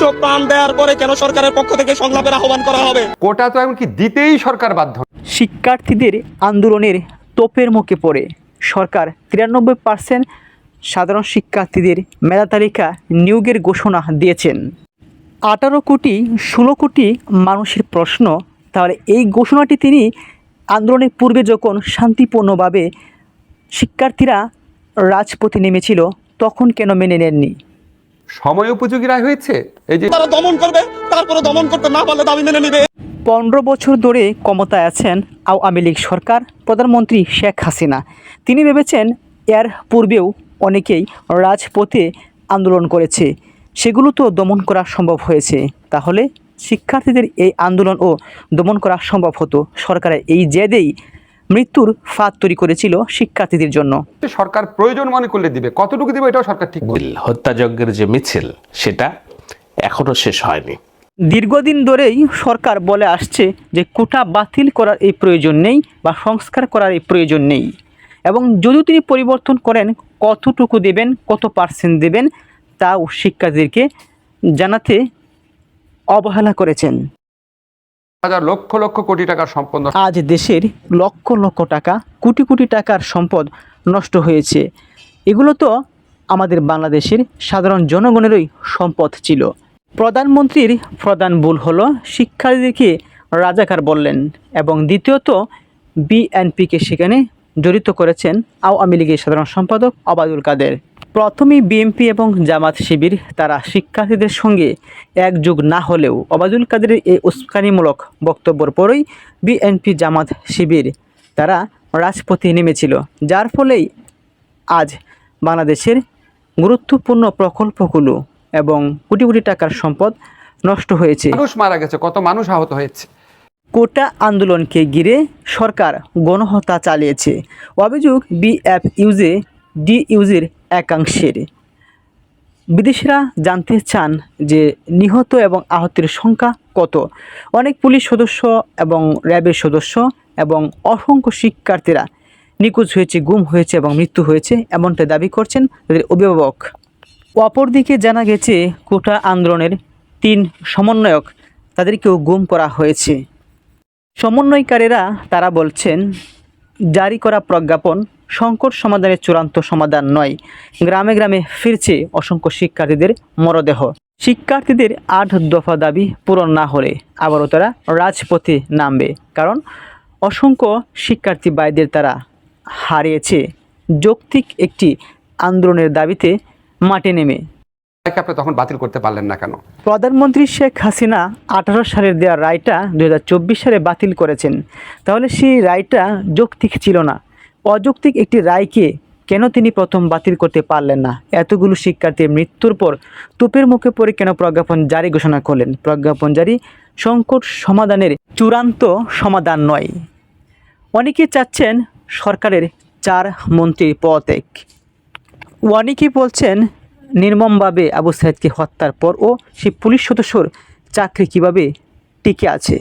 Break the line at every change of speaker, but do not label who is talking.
শিশু প্রাণ দেওয়ার পরে কেন সরকারের পক্ষ থেকে সংলাপের আহ্বান করা হবে?
কোটা তো এমনকি দিতেই সরকার বাধ্য?
শিক্ষার্থীদের আন্দোলনের তোপের মুখে পড়ে। সরকার তিরানব্বই পার্সেন্ট সাধারণ শিক্ষার্থীদের মেধা তালিকা নিয়োগের ঘোষণা দিয়েছেন। আঠারো কোটি ষোলো কোটি মানুষের প্রশ্ন। তাহলে এই ঘোষণাটি তিনি আন্দোলনের পূর্বে যখন শান্তিপূর্ণভাবে শিক্ষার্থীরা রাজপথে নেমেছিল তখন কেন মেনে নেননি?
সময় উপযোগী রায় হয়েছে? এই যে
তারা দমন করবে তারপরে দমন করতে না পারলে দাবি মেনে নিবে।
পনেরো বছর ধরে ক্ষমতায় আছেন আওয়ামী লীগ সরকার প্রধানমন্ত্রী শেখ হাসিনা। তিনি ভেবেছেন এর পূর্বেও অনেকেই রাজপথে আন্দোলন করেছে। সেগুলো তো দমন করা সম্ভব হয়েছে। তাহলে শিক্ষার্থীদের এই আন্দোলন ও দমন করা সম্ভব হতো। সরকারের এই জেদেই মৃত্যুর ফাঁদ তৈরি করেছিল শিক্ষার্থীদের জন্য।
সরকার প্রয়োজন মনে করলে দিবে। কতটুকু দিবে এটাও সরকার ঠিক করবে।
হত্যাযজ্ঞের যে মিছিল সেটা এখনও শেষ হয়নি।
দীর্ঘদিন ধরেই সরকার বলে আসছে যে কোটা বাতিল করার এই প্রয়োজন নেই বা সংস্কার করার এই প্রয়োজন নেই। এবং যদি তিনি পরিবর্তন করেন কতটুকু দেবেন কত পার্সেন্ট দেবেন তাও শিক্ষার্থীদেরকে জানাতে অবহেলা করেছেন।
লক্ষ লক্ষ কোটি টাকার সম্পদ
আজ দেশের লক্ষ লক্ষ টাকা, কোটি কোটি টাকার সম্পদ নষ্ট হয়েছে। এগুলো তো আমাদের বাংলাদেশের সাধারণ জনগণেরই সম্পদ ছিল। প্রধানমন্ত্রীর প্রধান ভুল হলো শিক্ষার্থীকে রাজাকার বললেন এবং দ্বিতীয়ত বিএনপিকে সেখানে জড়িত করেছেন আওয়ামী লীগের সাধারণ সম্পাদক অবায়দুল কাদের। প্রথমেই বিএনপি এবং জামাত শিবির তারা শিক্ষার্থীদের সঙ্গে একযোগ না হলেও অবায়দুল কাদেরের এই উস্কানিমূলক বক্তব্যের পরেই বিএনপি জামাত শিবির তারা রাজপথে নেমেছিল, যার ফলেই আজ বাংলাদেশের গুরুত্বপূর্ণ প্রকল্পগুলো এবং কোটি কোটি টাকার সম্পদ নষ্ট হয়েছে।
মানুষ মারা গেছে, কত মানুষ আহত হয়েছে।
কোটা আন্দোলনকে ঘিরে সরকার গণহত্যা চালিয়েছে। অভিযোগ বিএফ ইউজে ডি ইউজের একাংশের। বিদেশিরা জানতে চান যে নিহত এবং আহতের সংখ্যা কত। অনেক পুলিশ সদস্য এবং র্যাবের সদস্য এবং অসংখ্য শিক্ষার্থীরা নিখোঁজ হয়েছে, গুম হয়েছে এবং মৃত্যু হয়েছে এমনটা দাবি করছেন তাদের অভিভাবক। অপরদিকে জানা গেছে, কোটা আন্দোলনের তিন সমন্বয়ক তাদেরকেও গুম করা হয়েছে। সমন্বয়কারীরা তারা বলছেন, জারি করা প্রজ্ঞাপন সংকট সমাধানের চূড়ান্ত সমাধান নয়। গ্রামে গ্রামে ফিরছে অসংখ্য শিক্ষার্থীদের মরদেহ। শিক্ষার্থীদের আট দফা দাবি পূরণ না হলে আবারও তারা রাজপথে নামবে। কারণ অসংখ্য শিক্ষার্থী বাইদের তারা হারিয়েছে। যৌক্তিক একটি আন্দোলনের দাবিতে মাঠে নেমে
তাকে আপনি তখন বাতিল করতে পারলেন না কেন?
প্রধানমন্ত্রী শেখ হাসিনা আঠারো সালের দেওয়া রায়টা দু হাজার চব্বিশ সালে বাতিল করেছেন। তাহলে সেই রায়টা যৌক্তিক ছিল না। অযৌক্তিক একটি রায়কে কেন তিনি প্রথম বাতিল করতে পারলেন না? এতগুলো শিক্ষার্থীর মৃত্যুর পর তুপের মুখে পড়ে কেন প্রজ্ঞাপন জারি ঘোষণা করলেন? প্রজ্ঞাপন জারি সংকট সমাধানের চূড়ান্ত সমাধান নয়। অনেকে চাচ্ছেন সরকারের চার মন্ত্রীর পদত্যাগ। অনেকে বলছেন নির্মমভাবে আবু সাইদকে হত্যার পরও সেই পুলিশ সদস্যর চাকরি কীভাবে টিকে আছে?